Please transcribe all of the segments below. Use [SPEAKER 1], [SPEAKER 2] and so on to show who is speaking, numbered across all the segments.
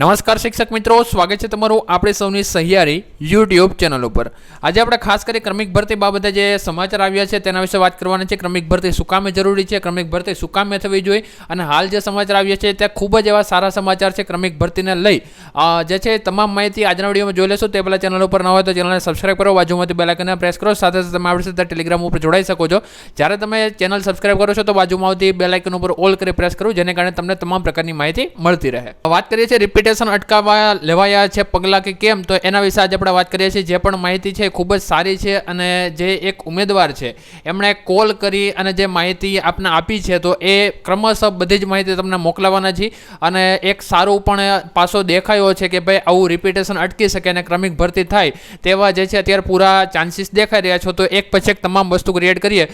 [SPEAKER 1] નમસ્કાર શિક્ષક મિત્રો, સ્વાગત છે તમારું આપણે સૌની સહિયારી યુટ્યુબ ચેનલ ઉપર. આજે આપણે ખાસ કરી ક્રમિક ભરતી બાબતે જે સમાચાર આવ્યા છે તેના વિશે વાત કરવાના છે. ક્રમિક ભરતી શું કામે જરૂરી છે? ક્રમિક ભરતી સુકામે થવી જોઈએ? અને હાલ જે સમાચાર આવ્યા છે ત્યાં ખૂબ જ એવા સારા સમાચાર છે ક્રમિક ભરતીને લઈ. જે છે તમામ માહિતી આજના વિડીયોમાં જોઈ લેશો. તે પહેલાં ચેનલ ઉપર ન હોય તો ચેનલને સબસ્ક્રાઈબ કરો. બાજુમાંથી બેલાકને પ્રેસ કરો. સાથે સાથે તમે આપણી સાથે ટેલિગ્રામ ઉપર જોડાઈ શકો છો. જ્યારે તમે ચેનલ સબસ્ક્રાઈબ કરો છો તો બાજુમાં આવતી બેલાઇકન ઉપર ઓલ કરી પ્રેસ કરો, જેને કારણે તમને તમામ પ્રકારની માહિતી મળતી રહે. વાત કરીએ છીએ રિપીટેશન અટકાવવા લેવાયા છે પગલાં કે કેમ, તો એના વિશે આજે આપણે વાત કરીએ છીએ. જે પણ માહિતી છે ખૂબ જ સારી છે અને જે એક ઉમેદવાર છે, એમણે કોલ કરી અને જે માહિતી આપને આપી છે, તો એ ક્રમશઃ બધી જ માહિતી તમને મોકલાવાના છે અને એક સારું પણ પાસો દેખાયો છે કે ભાઈ આવું રિપીટેશન અટકી શકે અને ક્રમિક ભરતી થાય, તેવા જે છે અત્યારે પૂરા ચાન્સીસ દેખાઈ રહ્યા છો. તો એક પછી એક તમામ વસ્તુ ક્રિએટ કરીએ.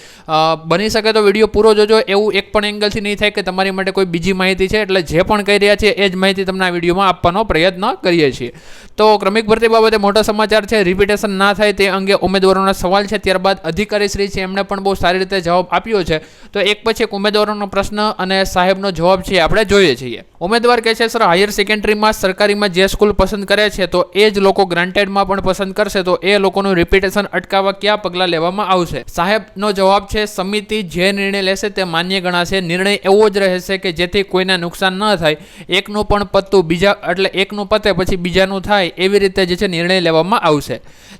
[SPEAKER 1] બની શકે તો વીડિયો પૂરો જોજો. એવું એક પણ એંગલથી નહીં થાય કે તમારી માટે કોઈ બીજી માહિતી છે, એટલે જે પણ કહી રહ્યા છે એ જ માહિતી તમને આ વિડીયોમાં આપવાનો પ્રયત્ન કરીએ છીએ. તો ક્રમિક ભરતી બાબતે મોટો સમાચાર છે, રિપીટેશન ના થાય તે અંગે ઉમેદવારોના સવાલ છે. ત્યારબાદ અધિકારી શ્રી છે, એમણે પણ બહુ સારી રીતે જવાબ આપ્યો છે. તો એક પછી એક ઉમેદવારોનો પ્રશ્ન અને સાહેબનો જવાબ છે આપણે જોઈએ છીએ. ઉમેદવાર કહે છે, સર, હાયર સેકન્ડરીમાં સરકારીમાં જે સ્કૂલ પસંદ કરે છે, તો એ જ લોકો ગ્રાન્ટેડમાં પણ પસંદ કરશે. તો એ લોકોનું રિપીટેશન અટકાવવા કયા પગલાં લેવામાં આવશે? સાહેબનો જવાબ છે, સમિતિ જે નિર્ણય લેશે તે માન્ય ગણાશે. નિર્ણય એવો જ રહેશે કે જેથી કોઈને નુકસાન ન થાય. એકનું પણ પત્તું બીજા એટલે એકનું પતે પછી બીજાનું થાય એવી રીતે જે છે નિર્ણય લેવામાં આવશે.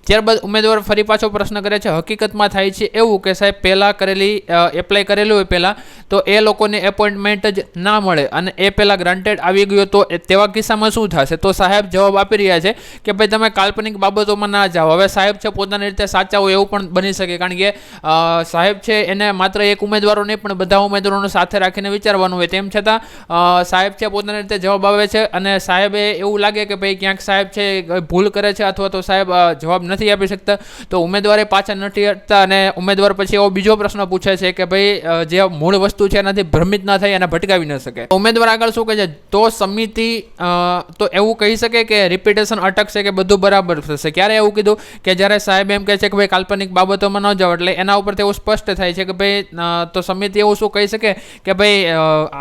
[SPEAKER 1] ત્યારબાદ ઉમેદવાર ફરી પાછો પ્રશ્ન કરે છે, હકીકતમાં થાય છે એવું કે સાહેબ પહેલાં કરેલી એપ્લાય કરેલું હોય પહેલાં, તો એ લોકોને એપોઇન્ટમેન્ટ જ ના મળે અને એ પહેલાં ગ્રાન્ટેડ આવી ગયો તો તેવા કિસ્સામાં શું થશે? તો સાહેબ જવાબ આપી રહ્યા છે કે, ભાઈ, તમે કાલ્પનિક બાબતોમાં ના જાઓ. હવે સાહેબ છે પોતાની રીતે સાચા હોય એવું પણ બની શકે કારણ કે સાહેબ છે એને માત્ર એક ઉમેદવારો નહીં, પણ બધા ઉમેદવારોને સાથે રાખીને વિચારવાનું હોય. તેમ છતાં સાહેબ છે પોતાની રીતે જવાબ આવે છે અને સાહેબે એવું લાગે કે ભાઈ ક્યાંક સાહેબ છે ભૂલ કરે છે અથવા તો સાહેબ જવાબ નથી આપી શકતા, તો ઉમેદવારે પાછા નથી હટતા અને ઉમેદવાર પછી એવો બીજો પ્રશ્ન પૂછે છે કે ભાઈ જે મૂળ વસ્તુ છે એનાથી ભ્રમિત ના થાય અને ભટકાવી ન શકે. ઉમેદવાર આગળ શું કહે છે? તો સમિતિ તો એવું કહી શકે કે રિપીટેશન અટકશે કે બધું બરાબર થશે. ક્યારે એવું કીધું? કે જ્યારે સાહેબ એમ કહે છે કે ભાઈ કાલ્પનિક બાબતોમાં ન જાઓ, એટલે એના ઉપર એવું સ્પષ્ટ થાય છે કે ભાઈ તો સમિતિ એવું શું કહી શકે કે ભાઈ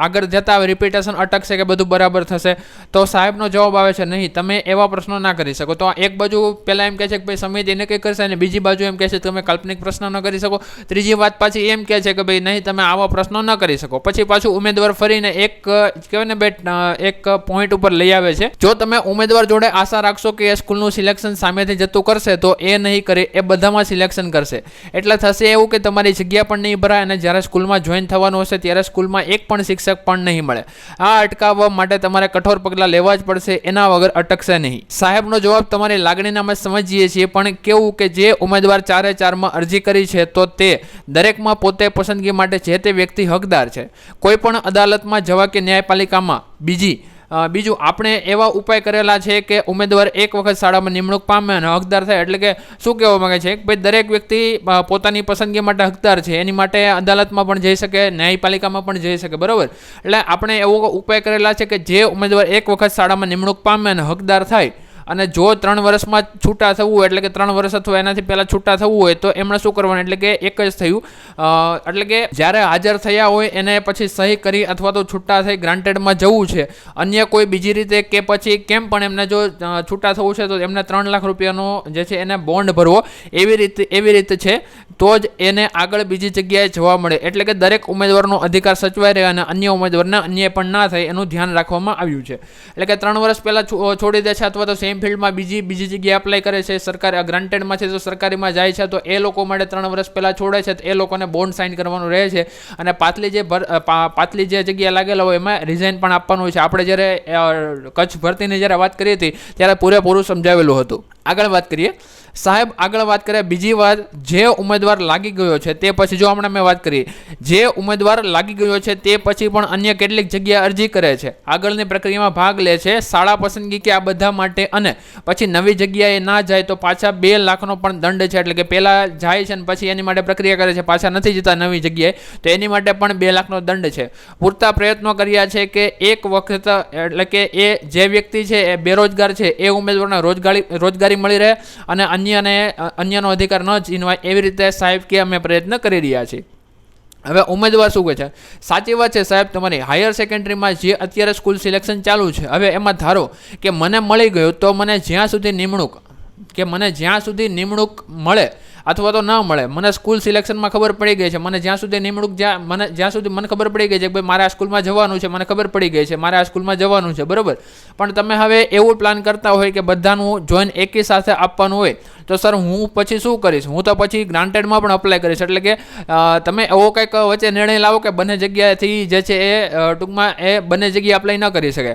[SPEAKER 1] આગળ જતા રિપીટેશન અટકશે કે બધું બરાબર થશે? તો સાહેબનો જવાબ આવે છે નહીં, તમે એવા પ્રશ્નો ના કરી શકો. તો એક બાજુ પહેલાં એમ કહે છે કે ભાઈ સમિતિ એને કંઈ કરશે અને બીજી બાજુ એમ કહે છે તમે કાલ્પનિક પ્રશ્ન ન કરી શકો. ત્રીજી વાત પાછી એમ કહે છે કે ભાઈ નહીં, તમે આવા પ્રશ્નો ન કરી શકો. પછી પાછું ઉમેદવાર ફરીને એક, કહેવાય ને બેટ એક પોઈન્ટ ઉપર લઈ આવે છે. જો તમે ઉમેદવાર જોડે આશા રાખશો કે એ સ્કૂલનું સિલેક્શન સામેથી જતું કરશે, તો એ નહીં કરે, એ બધામાં સિલેક્શન કરશે. એટલે થશે એવું કે તમારી જગ્યા પણ નહીં ભરાય અને જ્યારે સ્કૂલમાં જોઈન થવાનું હશે, ત્યારે સ્કૂલમાં એક પણ શિક્ષક પણ નહીં મળે. આ અટકાવવા માટે તમારે કઠોર પગલાં લેવા જ પડશે, એના વગર અટકશે નહીં. સાહેબનો જવાબ તમારી લાગણીને અમે સમજીએ છીએ, પણ કેવું કે જે ઉમેદવાર ચારે ચારમાં અરજી કરી છે, તો તે દરેકમાં પોતે પસંદગી માટે જે તે વ્યક્તિ હકદાર છે. કોઈ પણ અદાલતમાં જવા કે ન્યાયપાલિકામાં. બીજી બીજું, આપણે એવા ઉપાય કરેલા છે કે ઉમેદવાર એક વખત શાળામાં નિમણૂક પામે અને હકદાર થાય, એટલે કે શું કહેવા માંગે છે? કે ભાઈ, દરેક વ્યક્તિ પોતાની પસંદગી માટે હકદાર છે, એની માટે અદાલતમાં પણ જઈ શકે, ન્યાયપાલિકામાં પણ જઈ શકે, બરાબર? એટલે આપણે એવો ઉપાય કરેલા છે કે જે ઉમેદવાર એક વખત શાળામાં નિમણૂક પામે અને હકદાર થાય અને જો ત્રણ વર્ષમાં છૂટા થવું હોય, એટલે કે ત્રણ વર્ષ અથવા એનાથી પહેલાં છૂટા થવું હોય, તો એમણે શું કરવાનું? એટલે કે એક જ થયું. એટલે કે જ્યારે હાજર થયા હોય, એને પછી સહી કરી અથવા તો છૂટા થઈ ગ્રાન્ટેડમાં જવું છે. અન્ય કોઈ બીજી રીતે કે પછી કેમ પણ એમને જો છૂટા થવું છે, તો એમને ત્રણ લાખ રૂપિયાનો જે છે એને બોન્ડ ભરવો. એવી રીતે એવી રીતે છે, તો જ એને આગળ બીજી જગ્યાએ જવા મળે. એટલે કે દરેક ઉમેદવારનો અધિકાર સચવાઈ રહે અને અન્ય ઉમેદવારને અન્ય પણ ના થાય, એનું ધ્યાન રાખવામાં આવ્યું છે. એટલે કે ત્રણ વર્ષ પહેલાં છોડી દે છે અથવા તો સેમ ફિલ્ડમાં બીજી બીજી જગ્યાએ એપ્લાય કરે છે, સરકાર ગ્રાન્ટેડમાં છે તો સરકારીમાં જાય છે, તો એ લોકો માટે ત્રણ વર્ષ પહેલાં છોડે છે, તો એ લોકોને બોન્ડ સાઇન કરવાનું રહે છે. અને પાતલી જે ભર પાતલી જે જગ્યા લાગેલા હોય, એમાં રિઝાઇન પણ આપવાનું હોય છે. આપણે જ્યારે કચ્છ ભરતીની જ્યારે વાત કરી હતી, ત્યારે પૂરેપૂરું સમજાવેલું હતું. આગળ વાત કરીએ. સાહેબ, આગળ વાત કરીએ. બીજી વાત, જે ઉમેદવાર લાગી ગયો છે, તે પછી જો હમણાં મેં વાત કરી, જે ઉમેદવાર લાગી ગયો છે, તે પછી પણ અન્ય કેટલીક જગ્યાએ અરજી કરે છે. આગળની પ્રક્રિયામાં ભાગ લે છે. શાળા પસંદગી કે આ બધા માટે અને પછી નવી જગ્યાએ ના જાય તો પાછા બે લાખનો પણ દંડ છે. એટલે કે પહેલાં જાય છે અને પછી એની માટે પ્રક્રિયા કરે છે. પાછા નથી જતા નવી જગ્યાએ. તો એની માટે પણ બે લાખનો દંડ છે. પૂરતા પ્રયત્નો કર્યા છે કે એક વખત, એટલે કે એ જે વ્યક્તિ છે એ બેરોજગાર છે, એ ઉમેદવારને રોજગારી રોજગારી મળી રહે અને અન્યને, અન્યનો અધિકાર ન છીનવાય એવી રીતે સાહેબ કે અમે પ્રયત્ન કરી રહ્યા છીએ. હવે ઉમેદવાર શું કહે છે? સાચી વાત છે સાહેબ, તમારી હાયર સેકન્ડરીમાં જે અત્યારે સ્કૂલ સિલેક્શન ચાલુ છે, હવે એમાં ધારો કે મને મળી ગયું તો મને જ્યાં સુધી નિમણૂક, કે મને જ્યાં સુધી નિમણૂક મળે અથવા તો ન મળે. મને સ્કૂલ સિલેક્શનમાં ખબર પડી ગઈ છે. મને જ્યાં સુધી નિમણૂક જ્યાં, મને, જ્યાં સુધી મને ખબર પડી ગઈ છે કે ભાઈ મારે આ સ્કૂલમાં જવાનું છે, મને ખબર પડી ગઈ છે, મારે આ સ્કૂલમાં જવાનું છે, બરાબર? પણ તમે હવે એવું પ્લાન કરતા હોય કે બધાનું જોઈન એકી સાથે આપવાનું હોય, તો સર હું પછી શું કરીશ? હું તો પછી ગ્રાન્ટેડમાં પણ અપ્લાય કરીશ. એટલે કે તમે એવો કંઈક વચ્ચે નિર્ણય લાવો કે બંને જગ્યાએથી જે છે એ ટૂંકમાં એ બંને જગ્યાએ અપ્લાય ન કરી શકે.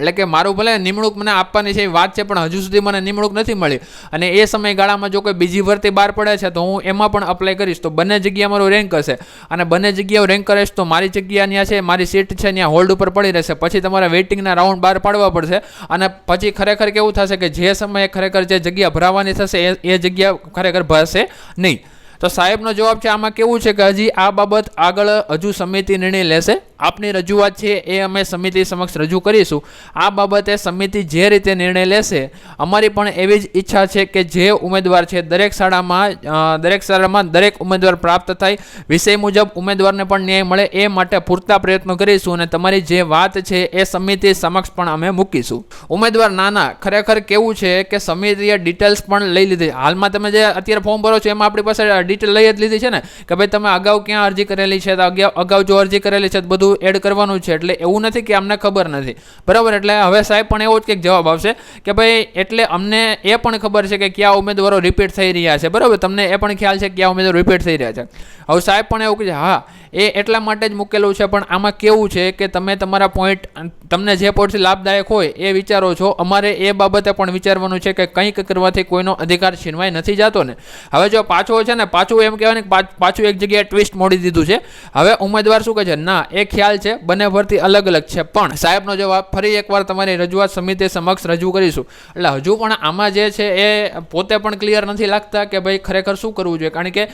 [SPEAKER 1] એટલે કે મારું ભલે નિમણૂક મને આપવાની છે એ વાત છે, પણ હજુ સુધી મને નિમણૂક નથી મળી. અને એ સમયગાળામાં જો કોઈ બીજી ભરતી બહાર પડે છે, તો હું એમાં પણ અપ્લાય કરીશ. તો બંને જગ્યા મારું રેન્ક હશે. અને બંને જગ્યાઓ રેન્ક કરીશ તો મારી જગ્યા ત્યાં છે, મારી સીટ છે, ત્યાં હોલ્ડ ઉપર પડી રહેશે. પછી તમારે વેઇટિંગના રાઉન્ડ બહાર પાડવા પડશે. અને પછી ખરેખર કેવું થશે કે જે સમયે ખરેખર જે જગ્યા ભરાવાની થશે, એ એ જગ્યા ખરેખર ભરશે નહીં. તો સાહેબનો જવાબ છે, આમાં કેવું છે કે હજી આ બાબત આગળ હજુ સમિતિ નિર્ણય લેશે. આપની રજૂઆત છે, એ અમે સમિતિ સમક્ષ રજૂ કરીશું. આ બાબતે સમિતિ જે રીતે નિર્ણય લેશે, અમારી પણ એવી જ ઈચ્છા છે કે જે ઉમેદવાર છે, દરેક શાળામાં દરેક શાળામાં દરેક ઉમેદવાર પ્રાપ્ત થાય. વિષય મુજબ ઉમેદવારને પણ ન્યાય મળે, એ માટે પૂરતા પ્રયત્નો કરીશું અને તમારી જે વાત છે, એ સમિતિ સમક્ષ પણ અમે મૂકીશું. ઉમેદવાર નાના, ખરેખર કેવું છે કે સમિતિએ ડિટેલ્સ પણ લઈ લીધી. હાલમાં તમે જે અત્યારે ફોર્મ ભરો છો, એમાં આપણી પાસે ડિટેલ લઈ જ લીધી છે ને, કે ભાઈ તમે અગાઉ ક્યાં અરજી કરેલી છે, તો અગાઉ જો અરજી કરેલી છે બધું એડ કરવાનું છે, એટલે એવું નથી કે અમને ખબર નથી. બરાબર? એટલે હવે સાહેબ પણ એવો જ કંઈક જવાબ આવશે કે ભાઈ એટલે અમને એ પણ ખબર છે કે કયા ઉમેદવારો રિપીટ થઈ રહ્યા છે. બરાબર? તમને એ પણ ખ્યાલ છે કે કયા ઉમેદવારો રિપીટ થઈ રહ્યા છે. હવે સાહેબ પણ એવું કહે છે, હા, એ એટલા માટે જ મૂકેલું છે, પણ આમાં કેવું છે કે તમે તમારા પોઈન્ટ તમને જે પોઈન્ટથી લાભદાયક હોય એ વિચારો છો. અમારે એ બાબતે પણ વિચારવાનું છે કે કંઈક કરવાથી કોઈનો અધિકાર છીનવાઈ નથી જતો ને. હવે જો પાછો છે ને પાછું એમ કહેવાય ને પાછું એક જગ્યાએ ટ્વિસ્ટ મોડી દીધું છે. હવે ઉમેદવાર શું કહે છે? ના, એ ખ્યાલ છે, બંને ભરતી અલગ અલગ છે. પણ સાહેબનો જવાબ ફરી એકવાર તમારી રજૂઆત સમિતિ સમક્ષ રજૂ કરીશું. એટલે હજુ પણ આમાં જે છે એ પોતે પણ ક્લિયર નથી લાગતા કે ભાઈ ખરેખર શું કરવું જોઈએ. કારણ કે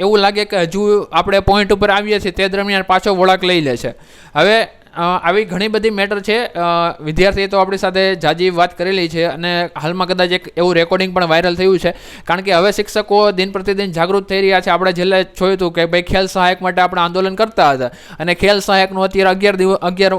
[SPEAKER 1] એવું લાગે કે હજુ આપણે પોઈન્ટ ઉપર આવીએ છીએ, તે દરમિયાન પાછો વળાંક લઈ લે છે. હવે આવી ઘણી બધી મેટર છે. વિદ્યાર્થીએ તો આપણી સાથે જાજી વાત કરેલી છે અને હાલમાં કદાચ એક એવું રેકોર્ડિંગ પણ વાયરલ થયું છે. કારણ કે હવે શિક્ષકો દિન પ્રતિદિન જાગૃત થઈ રહ્યા છે. આપણે છેલ્લે જોયું હતું કે ભાઈ ખેલ સહાયક માટે આપણે આંદોલન કરતા હતા. અને ખેલ સહાયકનું અત્યારે અગિયાર દિવસ, અગિયાર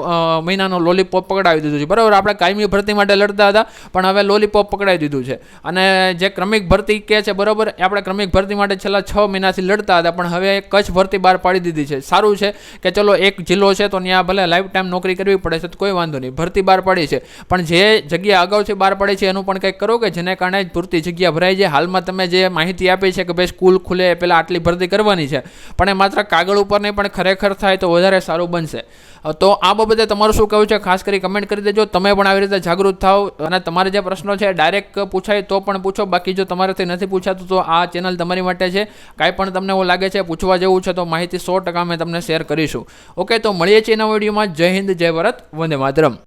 [SPEAKER 1] મહિનાનો લોલીપોપ પકડાવી દીધું છે. બરાબર, આપણે કાયમી ભરતી માટે લડતા હતા, પણ હવે લોલીપોપ પકડાવી દીધું છે. અને જે ક્રમિક ભરતી કે છે, બરાબર આપણે ક્રમિક ભરતી માટે છેલ્લા છ મહિનાથી લડતા હતા, પણ હવે કચ્છ ભરતી બહાર પાડી દીધી છે. સારું છે કે ચલો એક જિલ્લો છે, તો ત્યાં ભલે ટાઈમ નોકરી કરવી પડે છે તો કોઈ વાંધો નહીં. ભરતી બહાર પાડી છે. પણ જે જગ્યા અગાઉથી બહાર પાડી છે, એનું પણ કંઈક કરો કે જેને કારણે પૂરતી જગ્યા ભરાઈ જાય? હાલમાં તમે જે માહિતી આપી છે કે ભાઈ સ્કૂલ ખુલે પહેલાં આટલી ભરતી કરવાની છે. પણ એ માત્ર કાગળ ઉપર નહીં, પણ ખરેખર થાય તો વધારે સારું બનશે. તો આ બાબતે તમારું શું કહેવું છે? ખાસ કરી કમેન્ટ કરી દેજો. તમે પણ આવી રીતે જાગૃત થાઓ અને તમારે જે પ્રશ્નો છે ડાયરેક્ટ પૂછાય તો પણ પૂછો. બાકી જો તમારાથી નથી પૂછાતું, તો આ ચેનલ તમારી માટે છે. કાંઈ પણ તમને એવું લાગે છે, પૂછવા જેવું છે, તો માહિતી સો ટકા અમે તમને શેર કરીશું. ઓકે તો મળીએ છીએ નવા વિડીયોમાં. જય હિન્દ, જય ભારત. વંદે માતરમ.